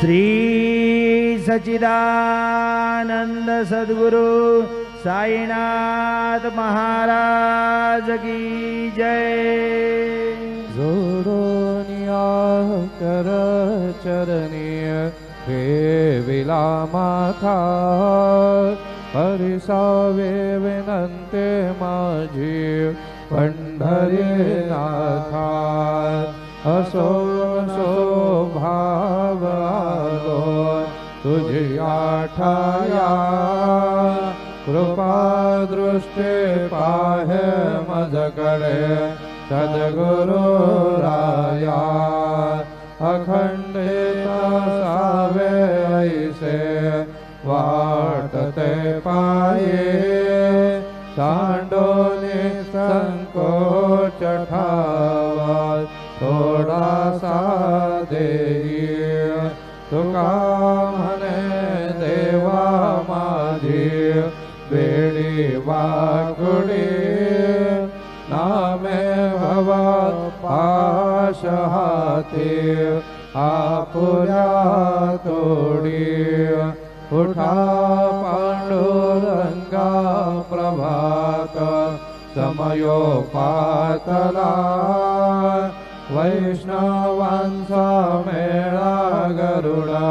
श्री सचिदानंद सद्गुरु साईनाथ महाराज की जय। जोडोनिया कर चरणीय हे परिसावे विनंते माझी पंढरीनाथा। असो असो भाव आलो तुझी आठाया कृपा दृष्टी पाहे मजकडे सद्गुरु राया अखंडित सावे ऐसे वाटते पाये सांडोने संकोच नामे भवा पाश हाती आपुल्या तोडी उठा पांडुरंगा प्रभात समयो पातला वैष्णवांचा मेळा गरुडा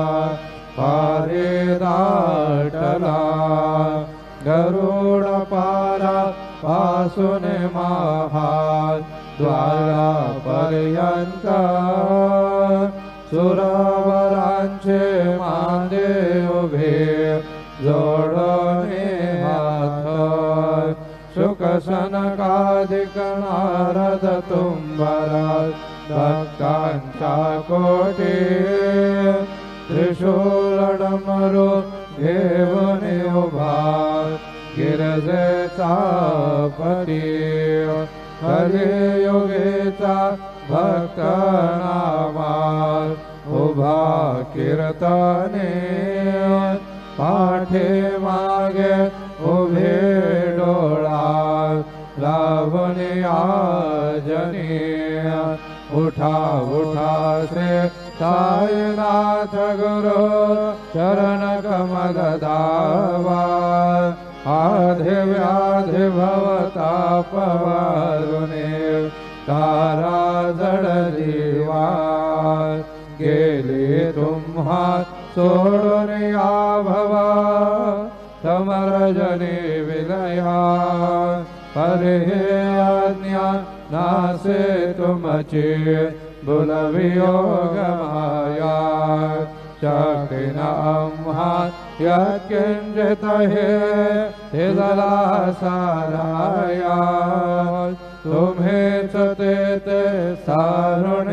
पारे दाटला पारा पासून महाल द्वारा पर्यंत सुरावरांचे मांदे उभे जोडणे हात शुकसनकाधिक नारद तुंबरा भक्तांचा कोटी त्रिशूलडमरू घेऊन उभा गिरजेचा पती। हरियोगेचा भक्त नामा उभा कीर्तने। पाठे मागे उभे डोळा लावणे आजने। उठा उठा श्री साईनाथ गुरु चरण कमल दावा आधे तारा जड जीवा। गेले तुम्हा सोडून या भवा। समरजने विलया। परे आज्ञा नासे तुमचे बुलवियोग माया शक्तीन आम्हा यत्किंचित हे हे जला साराया तुम्हेच ते ते सारुण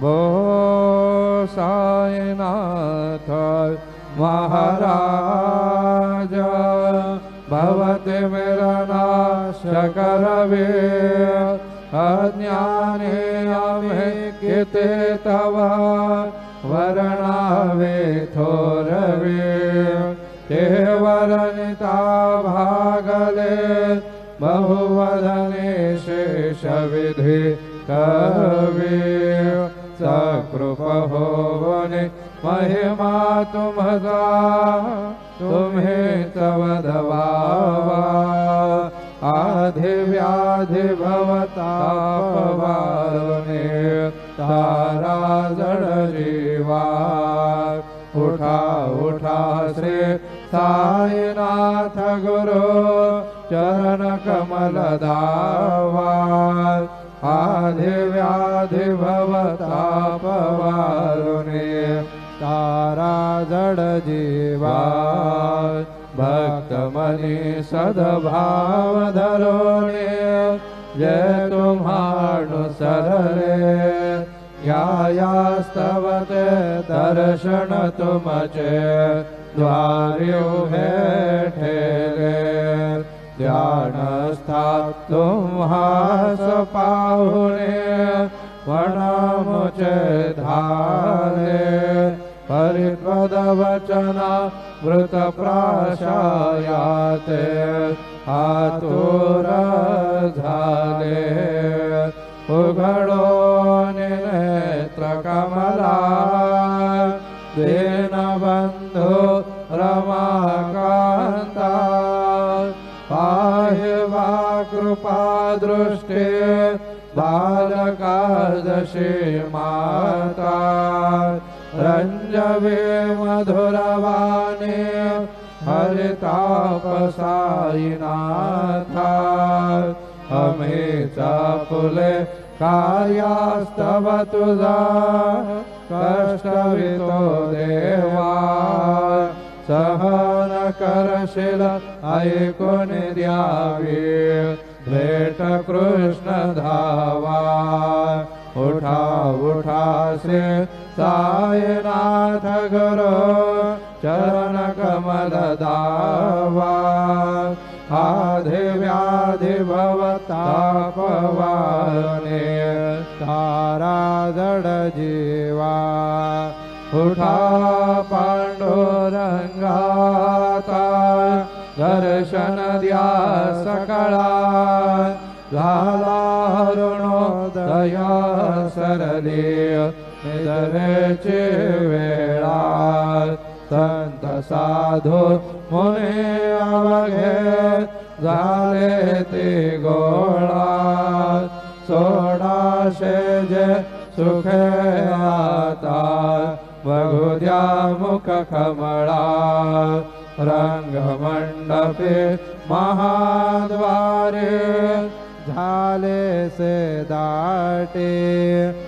भो साईनाथ महाराज भवते मेरा नाश करवे अज्ञाने आम्हे किते तवा वर्णावे थोरवे। ते वरनिता भागले बहुवदने शेष विधि कवे। सकृप होवने महिमा तुमचा तुम्हें तव दवावा आधि व्याधि भवतापवारुणे तारा जड जीवा उठा उठा श्री साईनाथ गुरु चरण कमल दावा आधि व्याधि भवतापवारुणे तारा जड जीवा भक्त मनी सद्भाव धरोणे जय तुम्हानुसरले यायास्तवते दर्शन तुमचे द्वारे उभे ठेले ध्यानस्था तुम्हास पाहुणे वनामुचे धारे परिपदवचना मृतप्राशायाते आतुर झाले उघडो नेत्रकमला दीनबन्धु रमाकान्ता पाहि वा कृपा दृष्टे बालकादशी माता रञ्जवे मधुरवाने हरितापसायिनाथा। अमेचा फुले कार्यास्तव तुझा कष्टवितो देवा। सहन करशील ऐकून द्यावी भेट कृष्ण धावा। उठा उठासे सायनाथ गुरु चरण कमल दावा आधि व्याधि भवतापवाने तारा जड जीवा उठा पांडुरंगाता दर्शन द्या सकळा झाला दया सरले निदरेचे वेळा संत साधू मुने अवघे झाले ते गोळा. सोडाशे जे सुखे आता द्या मुख कमळा. रंगमंडपे महाद्वारे झाले से दाटे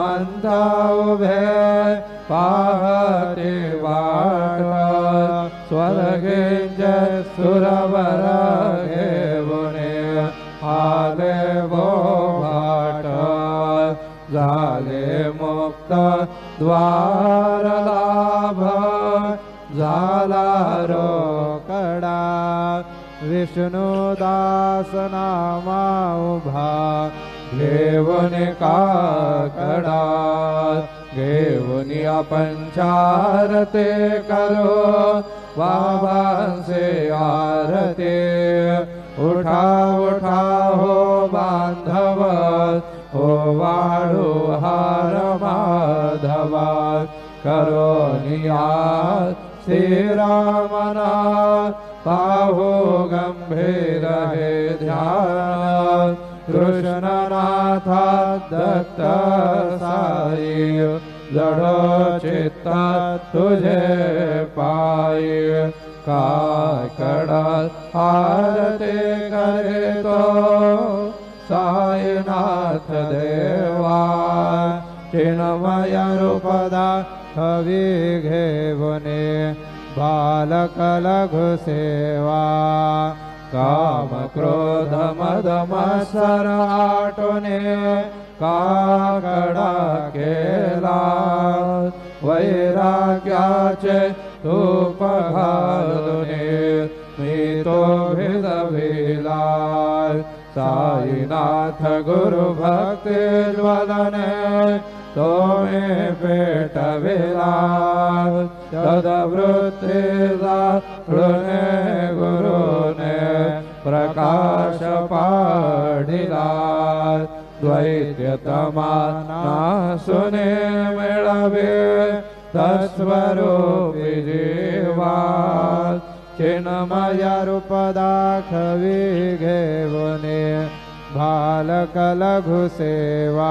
हानो मंदा उभे पाहते वाट स्वर्गेंज सुरवर घेऊने आले वो भाट झाले मुक्त द्वार लाभ झाला रोकडा विष्णुदास नामा उभा घेऊन काकडा घेऊन आपण चारते करो बाबांचे आरते। उठा उठा हो बांधव, हो वाळू हार माधवा। करो निया श्रीरामना, पाहो गंभीर हे ध्यान। कृष्णनाथा दत्त साई जडो चित्ता तुझे पाय। काय कडा आरते करे तो साईनाथ देवा चिन्मय रूपदा हवी घेवने बालक लघु सेवा काम क्रोध मद मत्सर आटोने काकडा केला वैराग्याचे तूप घालुने मी तो साईनाथ गुरु मे गुरुने प्रकाश द्वैत्यतमाना सुने मिळवे तस्वरूपी जीवा चिन्मय रूप दाखवी घेवने बालक लघु सेवा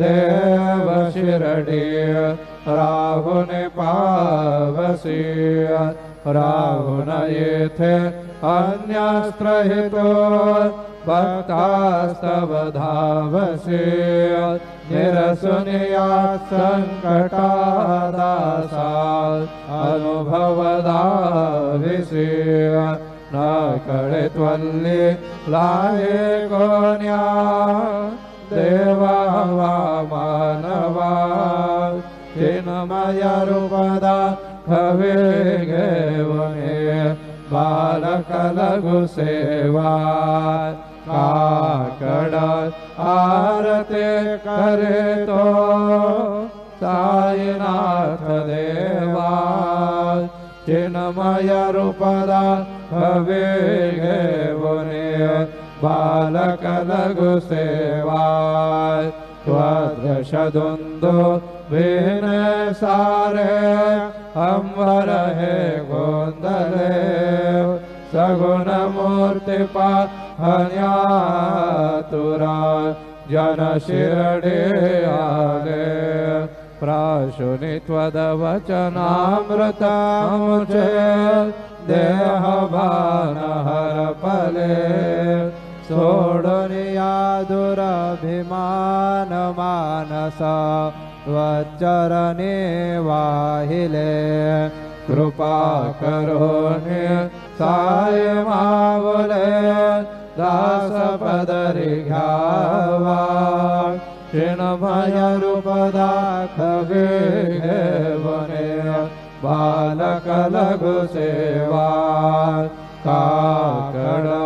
राहसे तोचे दत्त देव शिरडी राहुन पावसी। राहुन येथे अन्यस्त्र हितो भक्तास्तव धावसे। निरसुनिया सङ्कटादासा अनुभवदाविषे न कळे त्वल्ली लाये कोण्या देवा वा मानवा कवे घेवने बालक लघु सेवा। काकड आरते करे तो साईनाथ देवा। चिन्मय रूपदा बालक लघु सेवा सारे अंवर हे गोन्दले सगुण मूर्ति हन्यातुरा जन शिरडे आले। प्राशुनि त्वदवचनामृतामुचे देहभानहर पले सोडुनिया दुरभिमान मानस त्वच्चरणे वाहिले। कृपा करो ने साय मावले दास पदरि घ्यावा। क्षीणमय रूपदा खगे वने बालक लघु सेवा। काकड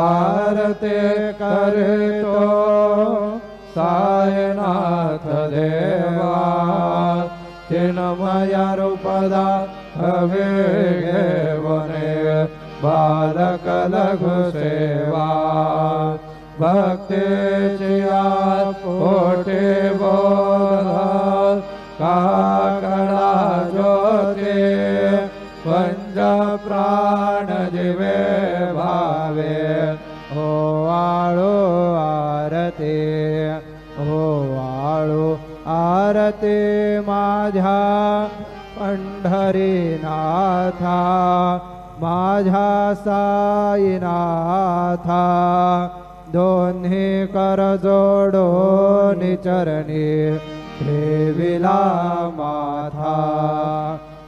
आरते करे तो सायनाथ देवा चिन्मय रूपदा हवे वने बालक लघु सेवा भक्ते आरते माझ्या पंढरीनाथा माझ्या साईनाथा दोन्ही कर जोडो निचरणी ठेविला माथा.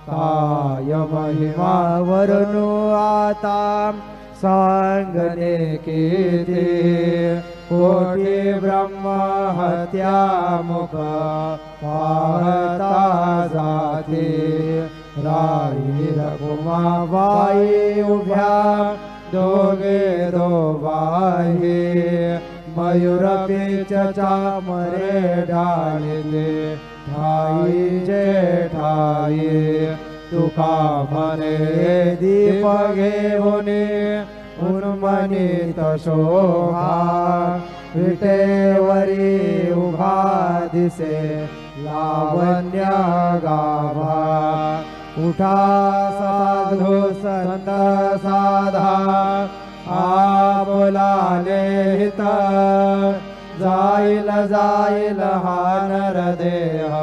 काय महिमा वरनु आता सांगणे किती कोटी ब्रह्म दोघे दो बाही। मयूर पेचचा मरे ढाळले ठाई जे ठाई। तुका म्हणे दीप घेऊने उन्मनीत शोभा विटेवरी उभा दिसे लावण्य गाभा उठा साधू संत साधा आपुलाले हित जाईल जाईल हा नरदेह,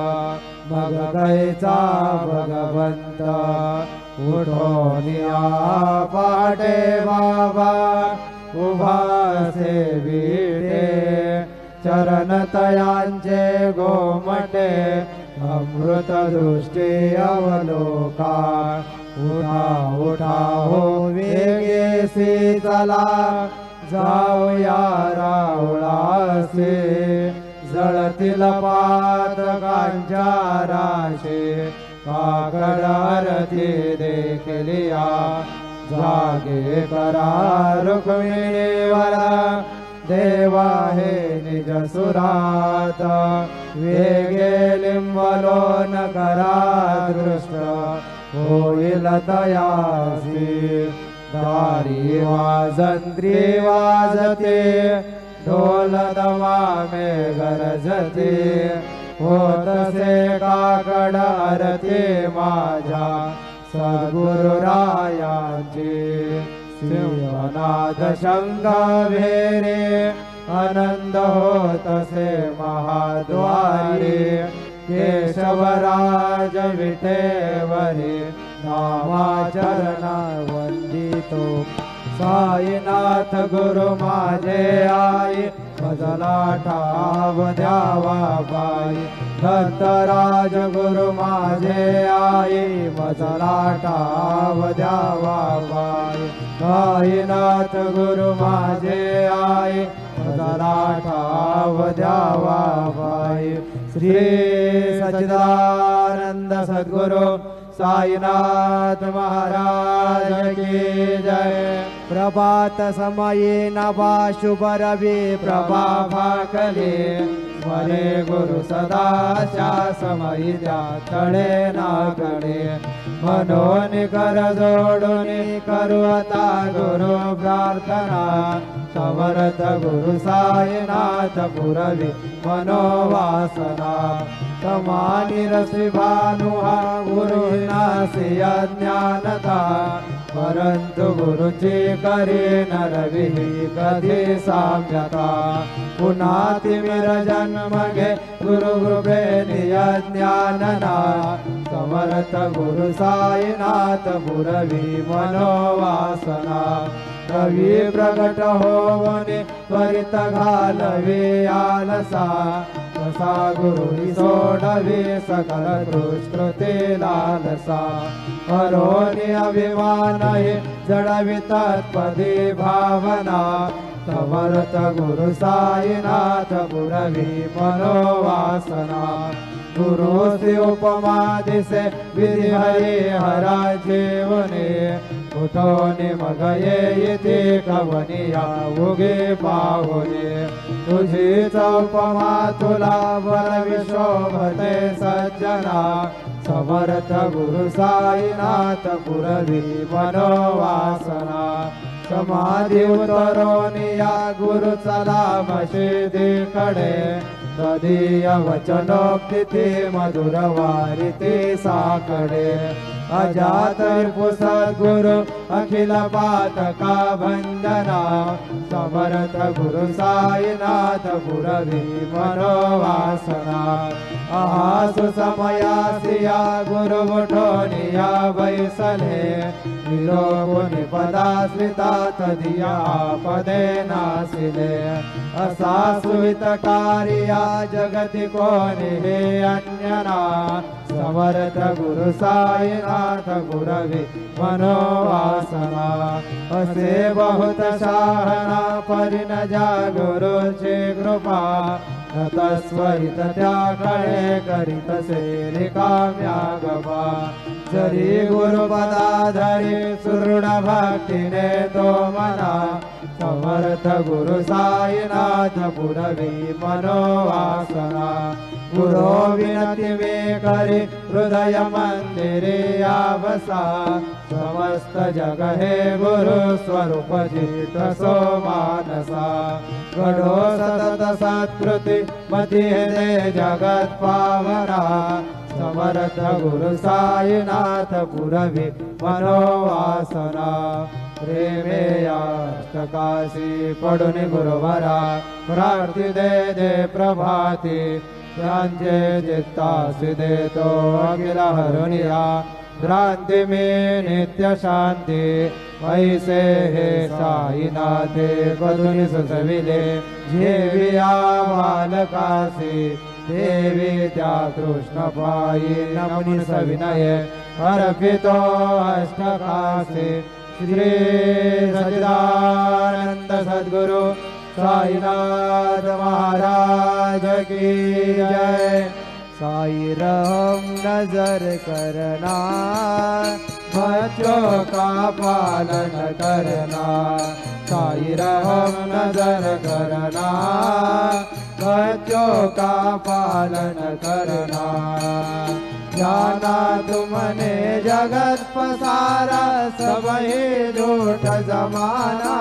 मग कैचा भगवंत। उठोनिया पाटे बाबा उभा सेविटे चरण तयांचे गोमटे अमृत दृष्टी अवलोका उठा उठा हो वेगेसी चला जाऊया रावळासे जळतील पातकांच्या राशे काकड आरती देखलिया जागे करा रुक्मिणीवरा देवा हे निज सुरात वेगे लिंबलोन करा दृष्ट होईल तयासी दारी वाजंत्री वाजते ढोल दमामे गरजते होतसे काकड आरती माझ्या सद्गुरुरायांची शिवनाथ शंका भेरे आनंद होत से महाद्वारी। केशवराज विठेवरी नामाचरणा वंदितो साईनाथ गुरु माझे आई द्यावा बाई दत्तराज गुरु गुरु माझे आई भजला ठाव द्यावा बाई श्री सच्चिदानंद सद्गुरु साईनाथ महाराज की जय। प्रभात समये नभा शुभ रवि प्रभा भाकले मरे गुरु सदा समयी द्या तळे नागडे। मनोन कर जोडून करू आता गुरु प्रार्थना। समर्थ गुरु साईनाथ पुरवी मनोवासना। समानी रसी भानुहा गुरु कधी साम्यता। पुन्हा तिमिर जन्म घे गुरु कृपे ज्ञानना समर्थ गुरु पुरवी मनोवासना रवी प्रगट होवने त्वरित घालवे आलसा। सोडवे सकल दुष्कृते लालसा। करोनि अभिमान हे जडवि तत्पदी भावना। समर्थ गुरु साईनाथ गुरवी मनोवासना। गुरुसी विधि हरे हरा जेवने उठवणे मग येते कवनिया उगे पाहुने तुझीच उपमा तुला वर विशोभते सज्जना। समर्थ गुरु साईनाथ पुरवी मनोवासना समाधी उतरोनिया गुरु चला कडे तदीय वचनोक्ती मधुर ते साकडे अजात पुसद गुरु अखिल पातका भंजना समर्थ गुरु साईनाथ पुरवी मनोवासना आहासु समयासिया गुरु मुठोनिया बैसले विलोकुनि पदाश्रिता तदिया पदे नासिले। असा सुवित कार्या जगति कोनि हे अन्यना समर्थ गुरु साईनाथ गुरवी मनोवासना। असे बहुत साहना परिन जा गुरुची कृपा तस्वरित त्याकडे करीत से रिकाम्या गवा जरी गुरुपदाधरी सुदृढ भक्तीने मना। समर्थ गुरु साईनाथ पुरवी मनोवासना गुरो विनती मे करी हृदय मंदिरे आवसा समस्त जग हे गुरु स्वरूप जित सो मानसा। गडो सतत सत्कृती मती दे जगत पावना। समर्थ गुरु साईनाथ पुरवी मनोवासना। प्रेमे याष्टकाशी पडुनि गुरुवरा। प्रार्थी दे दे प्रभाती भ्रांती मे नित्य शांती ऐसे हे पदुनि सुसविले। जेविया बालकासी देवी त्या कृष्ण पायी नमुनि सविनय अर्पितो अष्टकासी श्री सचिदानंद सद्गुरु साईनाथ महाराज की जय। साई रहम नज़र करना बच्चों का पालन करना। साई रहम नज़र करना बच्चों का पालन करना। जाना तुमने जगत पसारा, सब झूठ जमाना।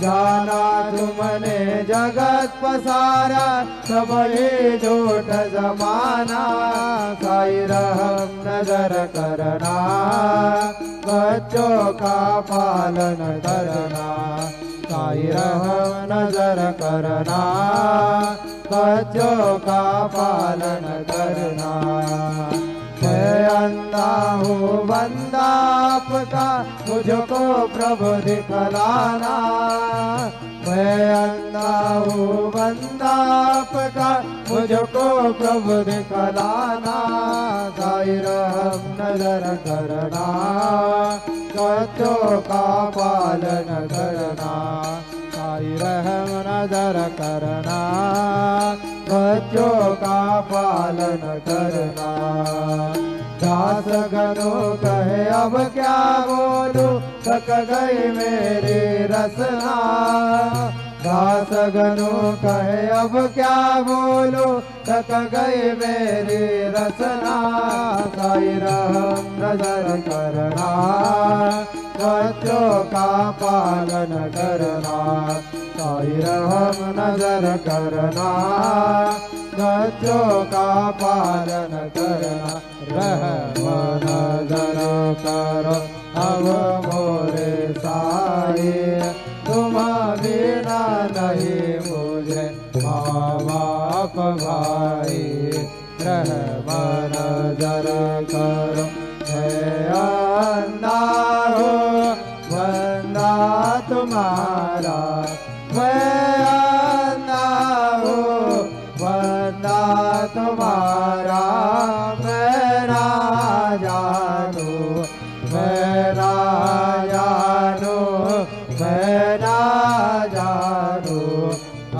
जाना तुमने जगत पसारा, सब ही झूठ जमाना। साई रहम नज़र करना, बच्चों का पालन करना। साई रहम नज़र करना, बच्चों का पालन करना। अंधा हूँ, बंदा आपका, मुझको प्रभु दिखलाना। मैं अंधा हूँ, बंदा आपका, मुझको प्रभु दिखलाना। रहम नज़र करना बच्चों का पालन करना। रहम नज़र करना बच्चों का पालन करना। दास गनो कहे, अब क्या बोलू? थक गई मेरी रसना। दास गनो कहे, अब क्या बोलू? थक गई मेरी रसना। साई रहम नज़र करना बच्चों का पालन करना। साई रहम नज़र करना बच्चों का पालन करना। नज़र करो, अब मोरे साई। तुम बिना नहीं मुझे माँ बाप भाई रहम नज़र करो अंधा हूँ, बंदा तुम्हारा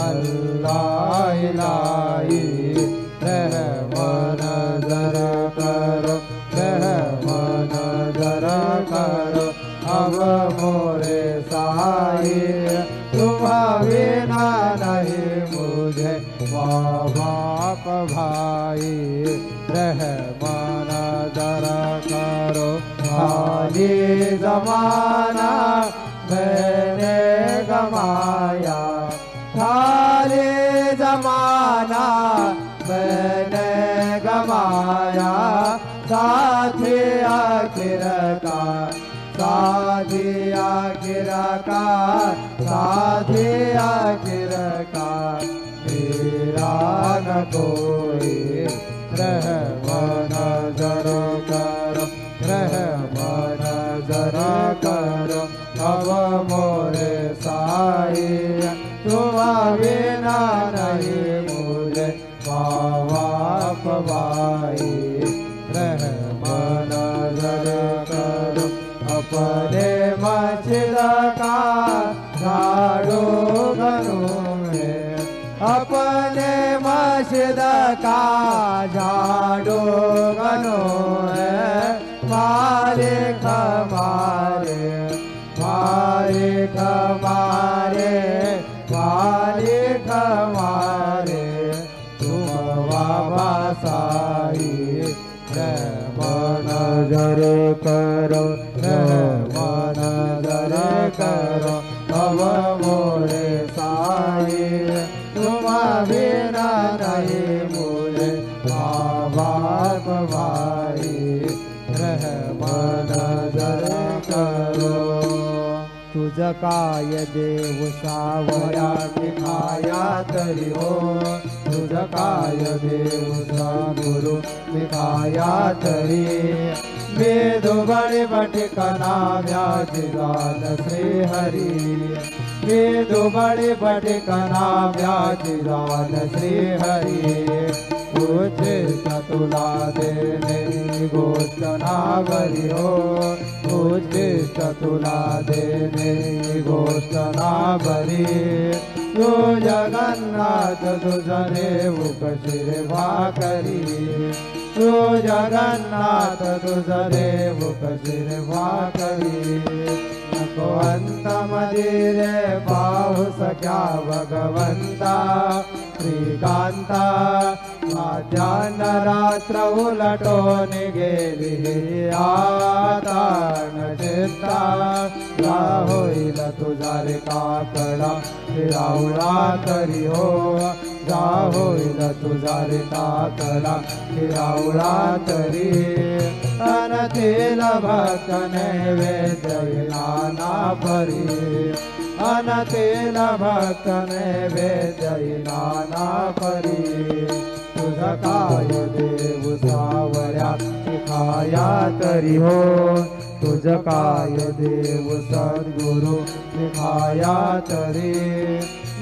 अल्लाह इलाही रहमान नज़र करो रहमान नज़र करो। अब मोरे साई, तुम बिना नहीं मुझे बाप भाई रहमान नज़र करो। खाली जमाना निराकार साधे आखिरकार मेरा न कोई रह नज़र करो। तुझ काय देव सावया दिखाया तरी हो तुझ काय देव सा गुरु दिखाया तरी वेद बड़े बट कना बटकना व्याजिदान श्री हरि वेद बड़े बड़े कना व्याज लाल श्री हरि। कुछ सतुला देने गोचना बलियो कुछ सतुला देने गोचना बलि यो जगन्नाथ दुजरे उपशिर करी यो जगन्नाथ दुजरे उपशिर करी तो अंत मदिरे पाहु सख्या भगवंता श्रीकांता माध्यान रात्र उलटून गेली आता न चिंता ला होईल तुझा रे काकडा फिरावळा तरी हो जा होईल तुझा रे काकडा फिरावळा तरी. नैवेद्य नाना परी अनतेन भक्त नैवेद्यई नाना परी। तुझ काय देव सद्गुरु खाया तरी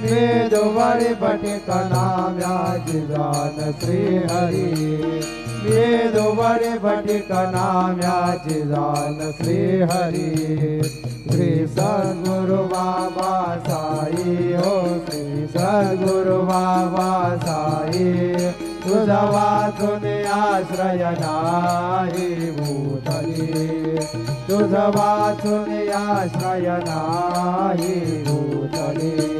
वेदवाडे पटिकना व्याज जान श्री बडे वेदवाडे पटिकना व्याज जान श्री हरी। श्री सद्गुरु बाबा साई हो श्री सद्गुरु बाबा साई तुझा वाचून आश्रय नाही भूतली। तुझ वाचून आश्रय नाही भूतली।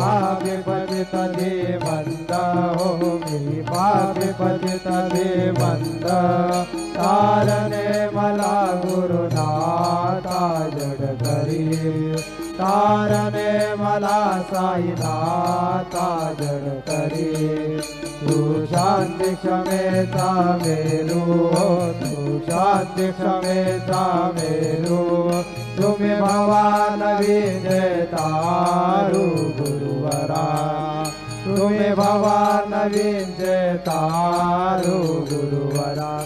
मी पापी पतित दे बंद हो मी पापी पतित दे बंद तारणे मला गुरुनाथा जड करी तारणे मला साईनाथा जड करी तू शांती क्षमेचा मेरू हो तू शांती क्षमेचा मेरू. तुम्ही भवान विजय तारू गुरुवरा. तुम्ही भवान विजय तारू गुरुवरा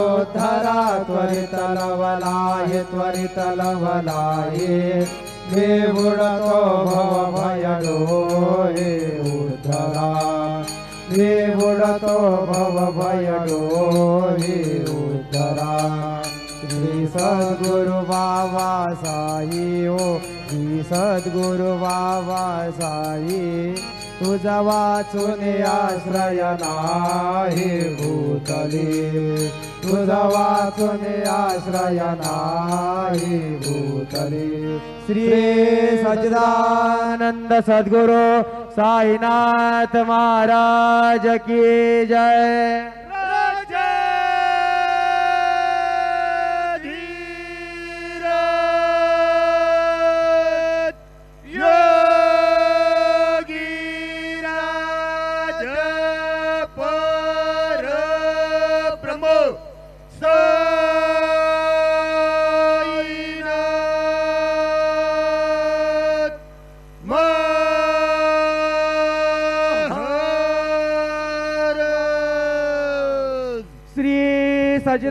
उद्धरा त्वरित लवलाये त्वरित लवलाये हे हे बुडतो भव भयडो हे उद्धरा। श्री सद्गुरु बाबा साई ओ श्री सद्गुरु बाबा साई तुझा वाचून आश्रय नाही भूतली। तुझा वाचून आश्रय नाही भूतली। श्री सच्चिदानंद सद्गुरु साईनाथ महाराज की जय